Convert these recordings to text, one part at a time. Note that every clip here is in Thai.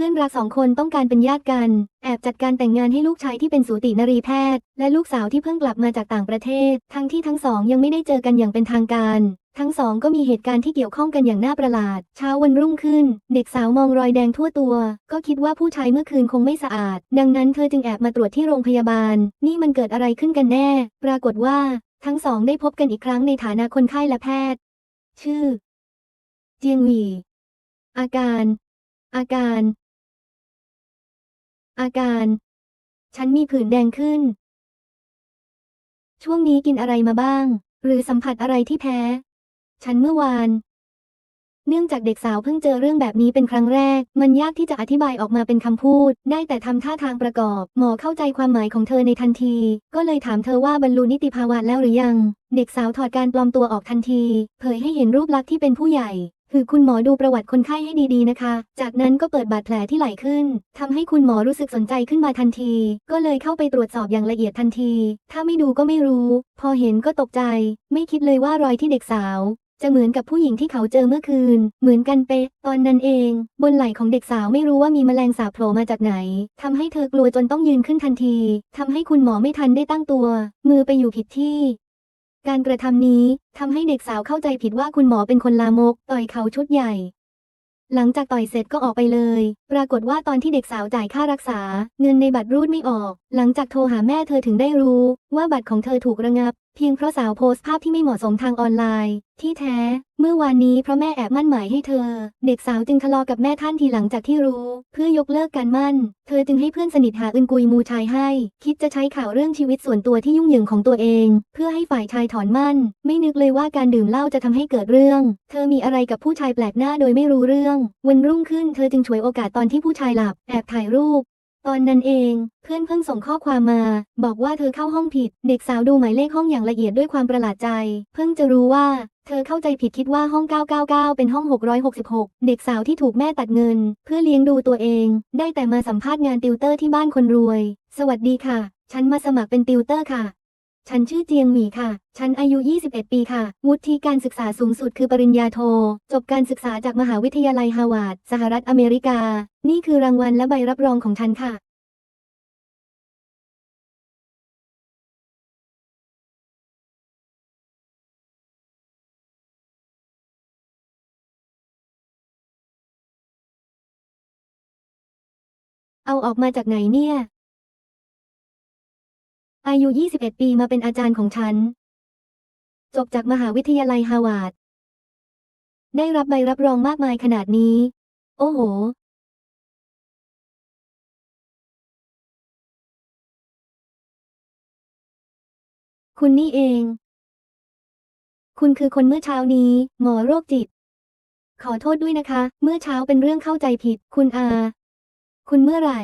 พื่อนรักสองคนต้องการเป็นญาติกัน แอบจัดการแต่งงานให้ลูกชายที่เป็นสูตินรีแพทย์ และลูกสาวที่เพิ่งกลับมาจากต่างประเทศ ทั้งที่ทั้งสองยังไม่ได้เจอกันอย่างเป็นทางการ ทั้งสองก็มีเหตุการณ์ที่เกี่ยวข้องกันอย่างน่าประหลาด เช้าวันรุ่งขึ้น เด็กสาวมองรอยแดงทั่วตัว ก็คิดว่าผู้ชายเมื่อคืนคงไม่สะอาด ดังนั้นเธอจึงแอบมาตรวจที่โรงพยาบาล นี่มันเกิดอะไรขึ้นกันแน่ ปรากฏว่า ทั้งสองได้พบกันอีกครั้งในฐานะคนไข้และแพทย์ ชื่อ เจียงหวีอาการ อาการ อาการ ฉันมีผื่นแดงขึ้น ช่วงนี้กินอะไรมาบ้าง หรือสัมผัสอะไรที่แพ้ ฉันเมื่อวาน เนื่องจากเด็กสาวเพิ่งเจอเรื่องแบบนี้เป็นครั้งแรก มันยากที่จะอธิบายออกมาเป็นคำพูด ได้แต่ทำท่าทางประกอบ หมอเข้าใจความหมายของเธอในทันที ก็เลยถามเธอว่าบรรลุนิติภาวะแล้วหรือยัง เด็กสาวถอดการปลอมตัวออกทันที เผยให้เห็นรูปลักษณ์ที่เป็นผู้ใหญ่ คือคุณหมอดูประวัติคนไข้ให้ดีๆนะคะ จากนั้นก็เปิดบาดแผลที่ไหลขึ้นทำให้คุณหมอรู้สึกสนใจขึ้นมาทันที ก็เลยเข้าไปตรวจสอบอย่างละเอียดทันที ถ้าไม่ดูก็ไม่รู้ พอเห็นก็ตกใจ ไม่คิดเลยว่ารอยที่เด็กสาว จะเหมือนกับผู้หญิงที่เขาเจอเมื่อคืน เหมือนกันเป๊ะ ตอนนั้นเอง บนไหล่ของเด็กสาวไม่รู้ว่ามีแมลงสาบโผล่มาจากไหนทำให้เธอกลัวจนต้องยืนขึ้นทันทีทำให้คุณหมอไม่ทันได้ตั้งตัว มือไปอยู่ผิดที่ การกระทำนี้ทำให้เด็กสาวเข้าใจผิดว่าคุณหมอเป็นคนลามก ต่อยเขาชุดใหญ่ หลังจากต่อยเสร็จก็ออกไปเลย ปรากฏว่าตอนที่เด็กสาวจ่ายค่ารักษา เงินในบัตรรูดไม่ออก หลังจากโทรหาแม่เธอถึงได้รู้ ว่าบัตรของเธอถูกระงับ เพียงเพราะสาวโพสต์ภาพที่ไม่เหมาะสมทางออนไลน์ ที่แท้ เมื่อวานนี้เพราะแม่แอบมั่นหมายให้เธอ เด็กสาวจึงทะเลาะกับแม่ท่านทีหลังจากที่รู้ เพื่อยกเลิกการมั่น เธอจึงให้เพื่อนสนิทหาอึนกุยมูชายให้ คิดจะใช้ข่าวเรื่องชีวิตส่วนตัวที่ยุ่งเหยิงของตัวเอง เพื่อให้ฝ่ายชายถอนมั่น ไม่นึกเลยว่าการดื่มเหล้าจะทำให้เกิดเรื่อง เธอมีอะไรกับผู้ชายแปลกหน้าโดยไม่รู้เรื่อง วันรุ่งขึ้นเธอจึงฉวยโอกาสตอนที่ผู้ชายหลับแอบถ่ายรูป ตอนนั้นเอง เพื่อนเพิ่งส่งข้อความมา บอกว่าเธอเข้าห้องผิด เด็กสาวดูหมายเลขห้องอย่างละเอียดด้วยความประหลาดใจ เพิ่งจะรู้ว่า เธอเข้าใจผิดคิดว่าห้อง 999 เป็นห้อง 666 เด็กสาวที่ถูกแม่ตัดเงิน เพื่อเลี้ยงดูตัวเอง ได้แต่มาสัมภาษณ์งานติวเตอร์ที่บ้านคนรวย สวัสดีค่ะ ฉันมาสมัครเป็นติวเตอร์ค่ะ ฉันชื่อเจียงหมีค่ะ ฉันอายุ 21 ปีค่ะ วุฒิการศึกษาสูงสุดคือปริญญาโท จบการศึกษาจากมหาวิทยาลัยฮาวาดสหรัฐอเมริกา นี่คือรางวัลและใบรับรองของฉันค่ะ เอาออกมาจากไหนเนี่ย อายุ 21 ปีมาเป็นอาจารย์ของฉัน จบจากมหาวิทยาลัยฮาวาดได้รับใบรับรองมากมายขนาดนี้ โอ้โห คุณนี่เอง คุณคือคนเมื่อเช้านี้ หมอโรคจิต ขอโทษด้วยนะคะ เมื่อเช้าเป็นเรื่องเข้าใจผิด คุณอา คุณเมื่อไหร่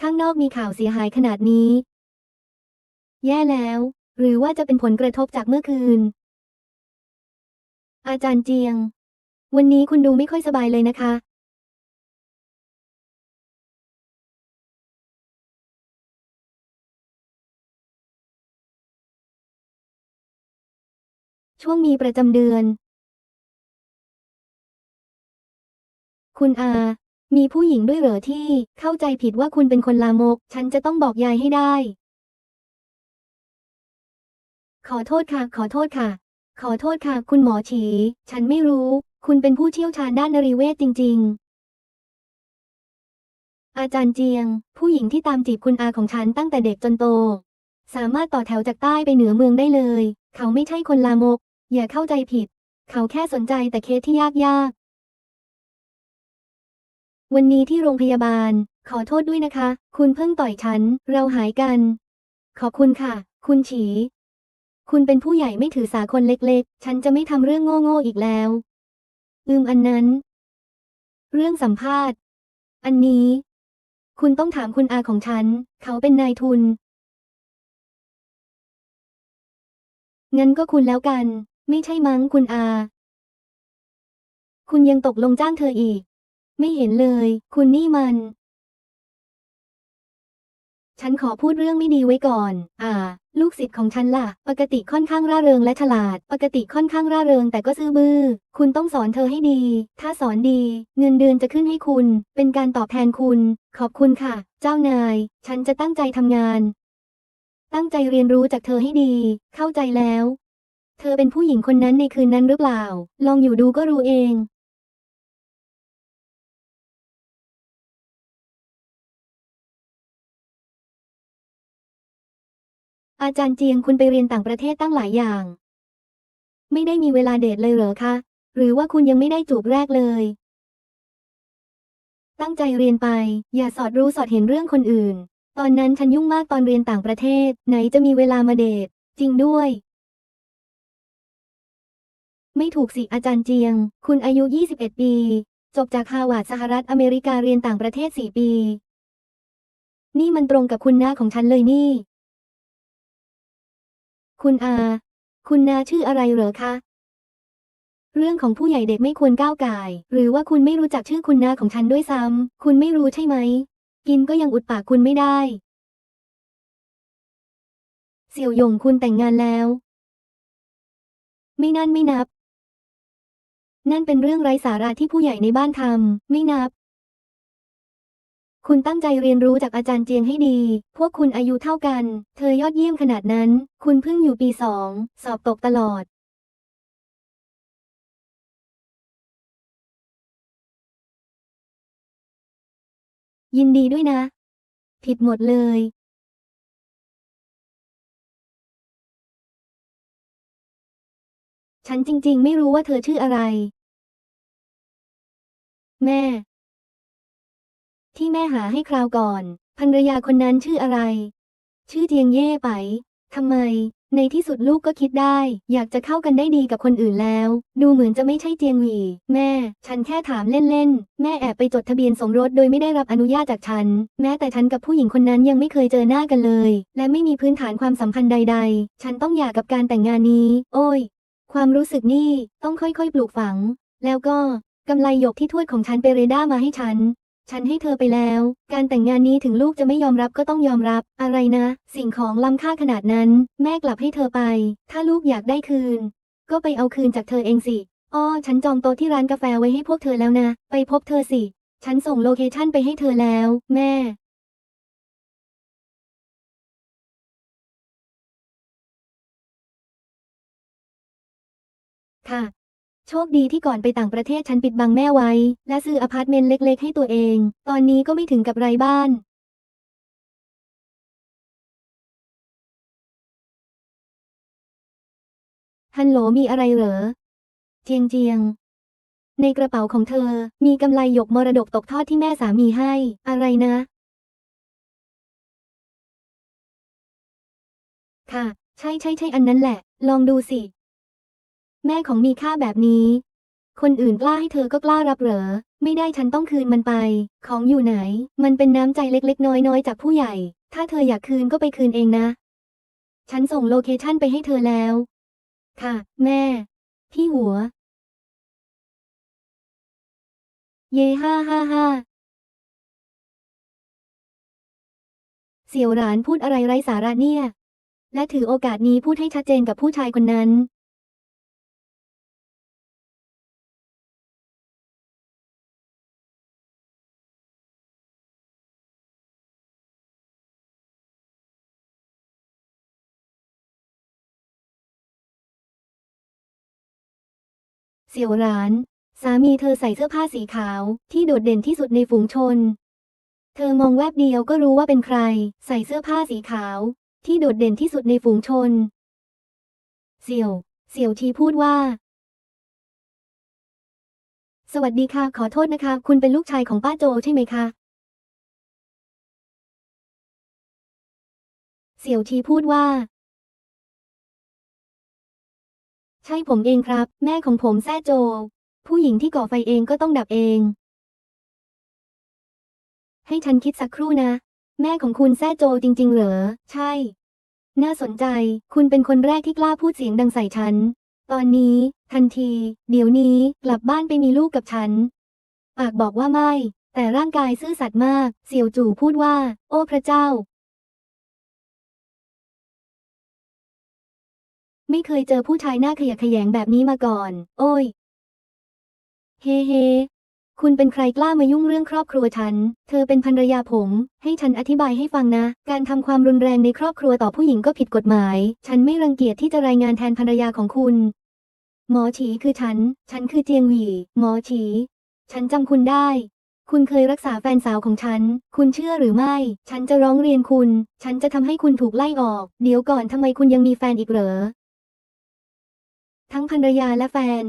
ข้างนอกมีข่าวเสียหายขนาดนี้ แย่แล้ว หรือว่าจะเป็นผลกระทบจากเมื่อคืน อาจารย์เจียง วันนี้คุณดูไม่ค่อยสบายเลยนะคะ ช่วงมีประจำเดือน คุณอา มีผู้หญิงด้วยเหรอที่เข้าใจผิดว่าคุณเป็นคนลามก ฉันจะต้องบอกยายให้ได้ ขอโทษค่ะ ขอโทษค่ะ ขอโทษค่ะ คุณหมอฉี ฉันไม่รู้ คุณเป็นผู้เชี่ยวชาญด้านนรีเวชจริง ๆ อาจารย์เจียง ผู้หญิงที่ตามจีบคุณอาของฉันตั้งแต่เด็กจนโต สามารถต่อแถวจากใต้ไปเหนือเมืองได้เลย เขาไม่ใช่คนลามก อย่าเข้าใจผิด เขาแค่สนใจแต่เคสที่ยากๆวันนี้ที่โรงพยาบาล ขอโทษด้วยนะคะ คุณเพิ่งต่อยฉัน เราหายกัน ขอบคุณค่ะ คุณฉี คุณเป็นผู้ใหญ่ไม่ถือสาคนเล็กๆ ฉันจะไม่ทำเรื่องโง่ๆอีกแล้ว อืมอันนั้น เรื่องสัมภาษณ์ อันนี้ คุณต้องถามคุณอาของฉัน เขาเป็นนายทุน งั้นก็คุณแล้วกัน ไม่ใช่มั้งคุณอา คุณยังตกลงจ้างเธออีก ไม่เห็นเลย คุณนี่มัน ฉันขอพูดเรื่องไม่ดีไว้ก่อน อ่า ลูกศิษย์ของฉันล่ะ ปกติค่อนข้างร่าเริงและฉลาด ปกติค่อนข้างร่าเริงแต่ก็ซื่อบื้อ คุณต้องสอนเธอให้ดี ถ้าสอนดี เงินเดือนจะขึ้นให้คุณ เป็นการตอบแทนคุณ ขอบคุณค่ะ เจ้านาย ฉันจะตั้งใจทำงาน ตั้งใจเรียนรู้จากเธอให้ดี เข้าใจแล้ว เธอเป็นผู้หญิงคนนั้นในคืนนั้นหรือเปล่า ลองอยู่ดูก็รู้เอง อาจารย์เจียงคุณไปเรียนต่างประเทศตั้งหลายอย่าง ไม่ได้มีเวลาเดทเลยเหรอคะ หรือว่าคุณยังไม่ได้จูบแรกเลย ตั้งใจเรียนไป อย่าสอดรู้สอดเห็นเรื่องคนอื่น ตอนนั้นฉันยุ่งมากตอนเรียนต่างประเทศ ไหนจะมีเวลามาเดท จริงด้วย ไม่ถูกสิอาจารย์เจียง คุณอายุ 21 ปี จบจากฮาวาดสหรัฐอเมริกาเรียนต่างประเทศ 4 ปี นี่มันตรงกับคุณน้าของฉันเลยนี่ คุณอา คุณนาชื่ออะไรเหรอคะ เรื่องของผู้ใหญ่เด็กไม่ควรก้าวก่าย หรือว่าคุณไม่รู้จักชื่อคุณนาของฉันด้วยซ้ำ คุณไม่รู้ใช่ไหม กินก็ยังอุดปากคุณไม่ได้ เสี่ยวหยงคุณแต่งงานแล้ว ไม่นั่นไม่นับ นั่นเป็นเรื่องไร้สาระที่ผู้ใหญ่ในบ้านทำ ไม่นับ คุณตั้งใจเรียนรู้จากอาจารย์เจียงให้ดี พวกคุณอายุเท่ากัน เธอยอดเยี่ยมขนาดนั้น คุณเพิ่งอยู่ปีสอง สอบตกตลอด ยินดีด้วยนะ ผิดหมดเลย ฉันจริงๆ ไม่รู้ว่าเธอชื่ออะไร แม่ ที่แม่หาให้คราวก่อนภรรยาคนนั้นชื่ออะไร ชื่อเจียงเย่ไปทำไม ในที่สุดลูกก็คิดได้ อยากจะเข้ากันได้ดีกับคนอื่นแล้ว ดูเหมือนจะไม่ใช่เจียงหวีแม่ ฉันแค่ถามเล่นๆ แม่แอบไปจดทะเบียนสมรสโดยไม่ได้รับอนุญาตจากฉัน แม้แต่ฉันกับผู้หญิงคนนั้นยังไม่เคยเจอหน้ากันเลย และไม่มีพื้นฐานความสัมพันธ์ใด ๆ ฉันต้องหย่ากับการแต่งงานนี้ โอ้ย ความรู้สึกนี่ต้องค่อยๆ ปลูกฝัง แล้วก็กำไลหยกที่ทวดของฉันไปเรด้ามาให้ฉัน ฉันให้เธอไปแล้ว การแต่งงานนี้ถึงลูกจะไม่ยอมรับก็ต้องยอมรับ อะไรนะ สิ่งของล้ำค่าขนาดนั้น แม่กลับให้เธอไป ถ้าลูกอยากได้คืน ก็ไปเอาคืนจากเธอเองสิ อ้อ ฉันจองโต๊ะที่ร้านกาแฟไว้ให้พวกเธอแล้วนะ ไปพบเธอสิ ฉันส่งโลเคชั่นไปให้เธอแล้ว แม่ค่ะ โชคดีที่ก่อนไปต่างประเทศฉันปิดบังแม่ไว้ และซื้ออพาร์ตเมนต์เล็ก ๆ ให้ตัวเอง ตอนนี้ก็ไม่ถึงกับไร้บ้านฮัลโหลมีอะไรเหรอ เจียงเจียง ในกระเป๋าของเธอ มีกำไลหยกมรดกตกทอดที่แม่สามีให้ อะไรนะ ค่ะ ใช่ใช่ใช่อันนั้นแหละ ลองดูสิ แม่ของมีค่าแบบนี้ คนอื่นกล้าให้เธอก็กล้ารับเหรอ ไม่ได้ฉันต้องคืนมันไป ของอยู่ไหน มันเป็นน้ำใจเล็กๆ น้อยๆ จากผู้ใหญ่ ถ้าเธออยากคืนก็ไปคืนเองนะ ฉันส่งโลเคชั่นไปให้เธอแล้ว ค่ะ แม่ พี่หัว เย่ห้าห้าห้าเสี่ยวหลานพูดอะไรไร้สาระเนี่ย และถือโอกาสนี้พูดให้ชัดเจนกับผู้ชายคนนั้น เสี่ยวหลาน สามีเธอใส่เสื้อผ้าสีขาวที่โดดเด่นที่สุดในฝูงชน เธอมองแวบเดียวก็รู้ว่าเป็นใคร ใส่เสื้อผ้าสีขาวที่โดดเด่นที่สุดในฝูงชน เสี่ยว เสี่ยวทีพูดว่า สวัสดีค่ะ ขอโทษนะคะ คุณเป็นลูกชายของป้าโจใช่ไหมคะ เสี่ยวทีพูดว่า ใช่ผมเองครับ แม่ของผมแซ่โจ ผู้หญิงที่ก่อไฟเองก็ต้องดับเอง ให้ฉันคิดสักครู่นะ แม่ของคุณแซ่โจจริง ๆ เหรอ ใช่ น่าสนใจ คุณเป็นคนแรกที่กล้าพูดเสียงดังใส่ฉัน ตอนนี้ ทันที เดี๋ยวนี้ กลับบ้านไปมีลูกกับฉัน ปากบอกว่าไม่ แต่ร่างกายซื่อสัตย์มาก เสี่ยวจู่พูดว่า โอ้พระเจ้า ไม่เคยเจอผู้ชายหน้าขยะแขยงแบบนี้มาก่อน โอ้ย เฮ้เฮคุณเป็นใครกล้ามายุ่งเรื่องครอบครัวฉัน เธอเป็นภรรยาผม ให้ฉันอธิบายให้ฟังนะ การทำความรุนแรงในครอบครัวต่อผู้หญิงก็ผิดกฎหมาย ฉันไม่รังเกียจที่จะรายงานแทนภรรยาของคุณ หมอฉีคือฉัน ฉันคือเจียงหวี่ หมอฉี ฉันจำคุณได้ คุณเคยรักษาแฟนสาวของฉัน คุณเชื่อหรือไม่ ฉันจะร้องเรียนคุณ ฉันจะทำให้คุณถูกไล่ออก เดี๋ยวก่อนทำไมคุณยังมีแฟนอีกเหรอ ทั้งภรรยาและแฟน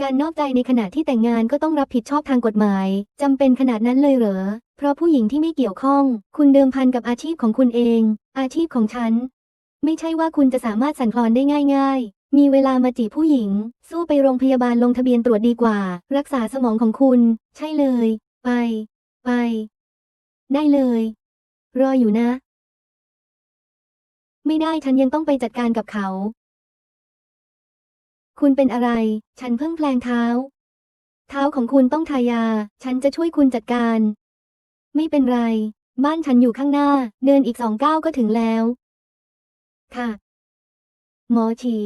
การนอกใจในขณะที่แต่งงานก็ต้องรับผิดชอบทางกฎหมายจำเป็นขนาดนั้นเลยเหรอ เพราะผู้หญิงที่ไม่เกี่ยวข้อง คุณเดิมพันกับอาชีพของคุณเอง อาชีพของฉัน ไม่ใช่ว่าคุณจะสามารถสั่นคลอนได้ง่าย ๆมีเวลามาจีบผู้หญิง สู้ไปโรงพยาบาลลงทะเบียนตรวจดีกว่า รักษาสมองของคุณ ใช่เลย ไป ไป ได้เลย รออยู่นะ ไม่ได้ฉันยังต้องไปจัดการกับเขา คุณเป็นอะไร ฉันเพิ่งแปลงเท้า เท้าของคุณต้องทายา ฉันจะช่วยคุณจัดการ ไม่เป็นไร บ้านฉันอยู่ข้างหน้า เดินอีกสองก้าวก็ถึงแล้ว ค่ะ หมอฉี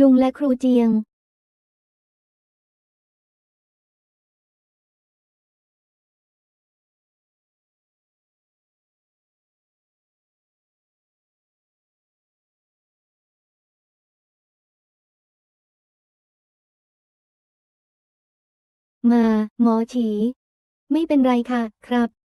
ลุงและครูเจียงมา หมอฉี ไม่เป็นไรค่ะ ครับ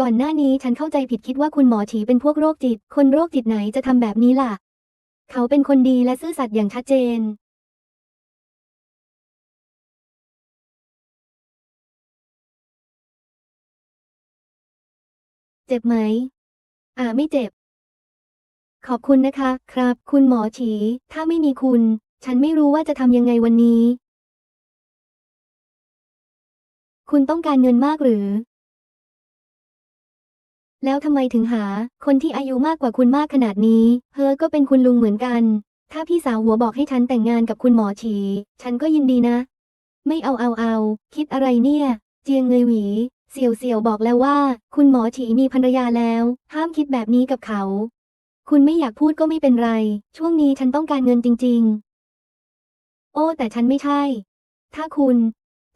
ก่อนหน้านี้ฉันเข้าใจผิดคิดว่าคุณหมอฉีเป็นพวกโรคจิต คนโรคจิตไหนจะทำแบบนี้ล่ะ เขาเป็นคนดีและซื่อสัตย์อย่างชัดเจน เจ็บไหม อ่าไม่เจ็บ ขอบคุณนะคะ ครับ คุณหมอฉี ถ้าไม่มีคุณ ฉันไม่รู้ว่าจะทำยังไงวันนี้ คุณต้องการเงินมากหรือ แล้วทำไมถึงหา คนที่อายุมากกว่าคุณมากขนาดนี้เธอก็เป็นคุณลุงเหมือนกัน ถ้าพี่สาวหัวบอกให้ฉันแต่งงานกับคุณหมอฉี ฉันก็ยินดีนะ ไม่เอาเอาเอา คิดอะไรเนี่ย เจียงเงยหวี เสี่ยวเสี่ยวบอกแล้วว่า คุณหมอฉีมีภรรยาแล้ว ห้ามคิดแบบนี้กับเขา คุณไม่อยากพูดก็ไม่เป็นไร ช่วงนี้ฉันต้องการเงินจริง ๆ โอ้แต่ฉันไม่ใช่ ถ้าคุณ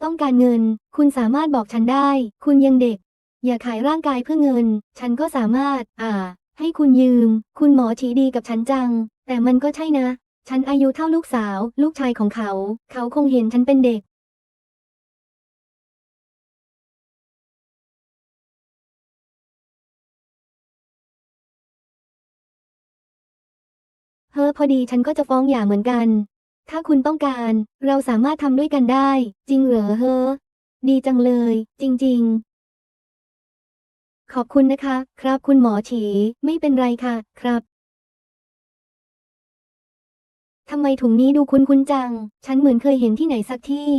ต้องการเงิน คุณสามารถบอกฉันได้ คุณยังเด็ก อย่าขายร่างกายเพื่อเงิน ฉันก็สามารถ อ่า ให้คุณยืม คุณหมอฉีดีกับฉันจัง แต่มันก็ใช่นะ ฉันอายุเท่าลูกสาว ลูกชายของเขา เขาคงเห็นฉันเป็นเด็ก เฮ้อพอดีฉันก็จะฟ้องหย่าเหมือนกัน ถ้าคุณต้องการ เราสามารถทำด้วยกันได้ จริงเหรอเฮ้อดีจังเลย จริง ๆ ขอบคุณนะคะ ครับคุณหมอฉี ไม่เป็นไรค่ะ ครับทำไมถุงนี้ดูคุ้นๆจัง ฉันเหมือนเคยเห็นที่ไหนสักที่